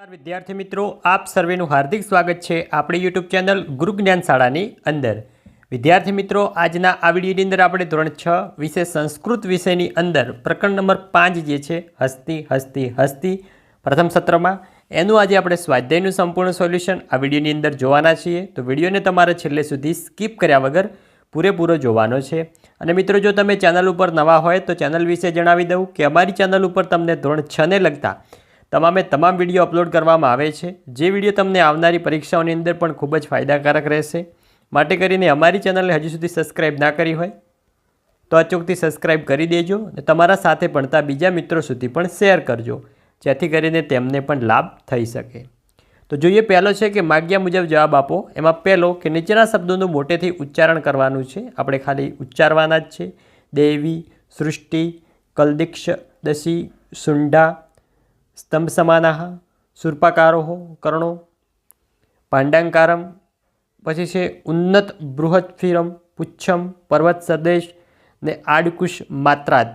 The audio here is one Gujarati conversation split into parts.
વિદ્યાર્થી મિત્રો, આપ સર્વેનું હાર્દિક સ્વાગત છે આપણી યુટ્યુબ ચેનલ ગુરુ જ્ઞાન શાળાની અંદર. વિદ્યાર્થી મિત્રો, આજના આ વિડીયોની અંદર આપણે ધોરણ છ વિશે સંસ્કૃત વિષયની અંદર પ્રકરણ નંબર પાંચ જે છે, હસ્તી હસ્તી હસ્તી, પ્રથમ સત્રમાં, એનું આજે આપણે સ્વાધ્યાયનું સંપૂર્ણ સોલ્યુશન આ વિડીયોની અંદર જોવાના છીએ. તો વિડીયોને તમારે છેલ્લે સુધી સ્કીપ કર્યા વગર પૂરેપૂરો જોવાનો છે. અને મિત્રો, જો તમે ચેનલ ઉપર નવા હોય તો ચેનલ વિશે જણાવી દઉં કે અમારી ચેનલ ઉપર તમને ધોરણ છને લગતા તમામે તમામ વીડિયો અપલોડ કરવામાં આવે છે. જે વીડિયો તમને આવનારી પરીક્ષાઓની અંદર પણ ખૂબ જ ફાયદાકારક રહેશે. માટે કરીને અમારી ચેનલને હજુ સુધી સબસ્ક્રાઇબ ના કરી હોય, તો અચૂકથી સબસ્ક્રાઇબ કરી દેજો અને તમારા સાથે ભણતા બીજા મિત્રો સુધી પણ શેર કરજો, જેથી કરીને તેમને પણ લાભ થઈ શકે. તો જોઈએ પહેલો છે કે માગ્યા મુજબ જવાબ આપો. એમાં પહેલો કે નીચેના શબ્દોનું મોટેથી ઉચ્ચારણ કરવાનું છે. આપણે ખાલી ઉચ્ચારવાના જ છે. દેવી, સૃષ્ટિ, કલદીક્ષ, દશી, સુંડા સ્તંભ સમાનાહ સુર્પાકારો કર્ણો, પાંડાંકારમ, પછી છે ઉન્નત બૃહદફિરમ પુચ્છમ પર્વત સદેશ ને આડકુશ માત્રાદ.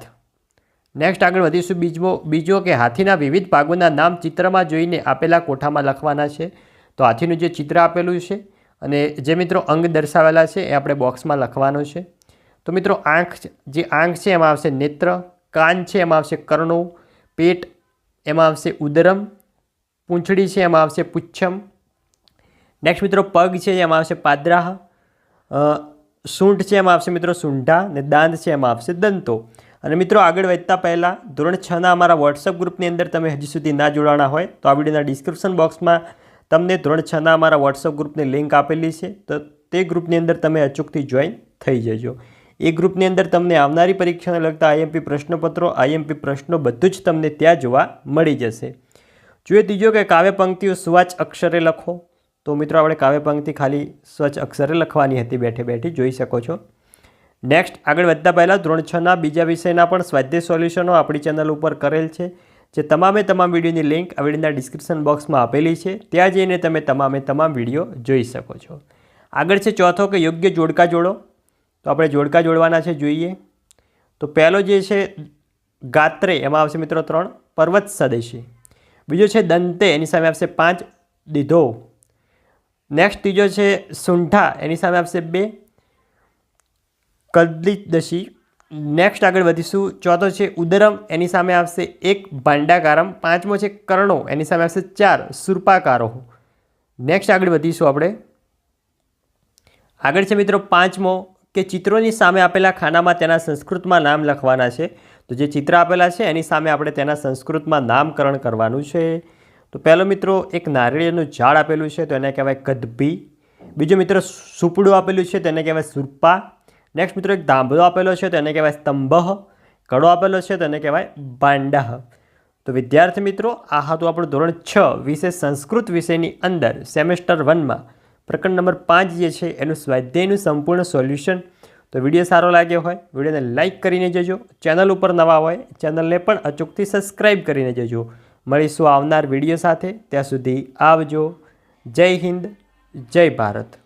નેક્સ્ટ આગળ વધીશું. બીજો બીજો કે હાથીના વિવિધ ભાગોના નામ ચિત્રમાં જોઈને આપેલા કોઠામાં લખવાના છે. તો હાથીનું જે ચિત્ર આપેલું છે અને જે મિત્રો અંગ દર્શાવેલા છે એ આપણે બોક્સમાં લખવાનો છે. તો મિત્રો આંખ જે આંખ છે એમાં આવશે નેત્ર, કાન છે એમાં આવશે કર્ણો, પેટ એમાં આવશે ઉદરમ, પૂંછડી છે, એમાં આવશે પુચ્છમ. નેક્સ્ટ મિત્રો, પગ છે, એમાં આવશે પાદરાહ. સૂંઠ છે, એમાં આવશે મિત્રો સૂંઢા ને દાંત છે, એમાં આવશે દંતો. અને મિત્રો, આગળ વધતા પહેલાં ધોરણ છના અમારા વોટ્સઅપ ગ્રુપની અંદર તમે હજી સુધી ના જોડાણા હોય, તો આ વિડીયોના ડિસ્ક્રિપ્શન બોક્સમાં તમને ધોરણ છના અમારા વોટ્સઅપ ગ્રુપની લિંક આપેલી છે, તો તે ગ્રુપની અંદર તમે અચૂકથી જોઈન થઈ જજો. એ ગ્રુપની અંદર તમને આવનારી પરીક્ષાને લગતા આઈએમપી પ્રશ્નપત્રો, આઈએમપી પ્રશ્નો બધું જ તમને ત્યાં જોવા મળી જશે. જોઈએ ત્રીજો કે કાવ્ય પંક્તિઓ સ્વચ્છ અક્ષરે લખો. તો મિત્રો, આપણે કાવ્ય પંક્તિ ખાલી સ્વચ્છ અક્ષરે લખવાની હતી. બેઠે બેઠી જોઈ શકો છો. નેક્સ્ટ આગળ વધતા પહેલાં ધોરણ છના બીજા વિષયના પણ સ્વાધ્યાય સોલ્યુશનો આપણી ચેનલ ઉપર કરેલ છે, જે તમામે તમામ વિડીયોની લિંક આ વિડીયોના ડિસ્ક્રિપ્શન બોક્સમાં આપેલી છે. ત્યાં જઈને તમે તમામે તમામ વીડિયો જોઈ શકો છો. આગળ છે ચોથો કે યોગ્ય જોડકા જોડો. તો આપણે જોડકા જોડવાના છે, જોઈએ. તો પહેલો જે છે, ગાત્રે, એમાં આવશે મિત્રો ત્રણ પર્વત સદેશી. બીજો છે, દંતે, એની સામે આવશે પાંચ દીધો. નેક્સ્ટ ત્રીજો છે, સુંઠા, એની સામે આવશે બે કદલિદશી. નેક્સ્ટ આગળ વધીશું. ચોથો છે, ઉદરમ, એની સામે આવશે એક ભાંડાકારમ. પાંચમો છે, કર્ણો, એની સામે આવશે ચાર સુરપાકારો. નેક્સ્ટ આગળ વધીશું આપણે. આગળ છે મિત્રો પાંચમો કે ચિત્રોની સામે આપેલા ખાનામાં તેના સંસ્કૃતમાં નામ લખવાના છે. તો જે ચિત્ર આપેલા છે, એની સામે આપણે તેના સંસ્કૃતમાં નામકરણ કરવાનું છે. તો પહેલો મિત્રો, એક નારિયેળનું ઝાડ આપેલું છે, તો એને કહેવાય કદભી બીજો મિત્રો, સુપડું આપેલું છે તેને કહેવાય સુરપા. નેક્સ્ટ મિત્રો, એક દાંભલો આપેલો છે, તો એને કહેવાય સ્તંભ. કડો આપેલો છે, તો એને કહેવાય બાંડાહ તો વિદ્યાર્થી મિત્રો, આ હતું આપણું ધોરણ છ વિશે સંસ્કૃત વિષયની અંદર, સેમેસ્ટર વનમાં. પ્રકરણ નંબર પાંચ જે છે, એનું સ્વાધ્યાયનું સંપૂર્ણ સોલ્યુશન. તો વીડિયો સારો લાગ્યો હોય, વિડીયોને લાઇક કરીને જજો. ચેનલ ઉપર નવા હોય, ચેનલને પણ અચૂકથી સબસ્ક્રાઈબ કરીને જજો. મળીશું આવનાર વીડિયો સાથે. ત્યાં સુધી આવજો. જય હિન્દ, જય ભારત.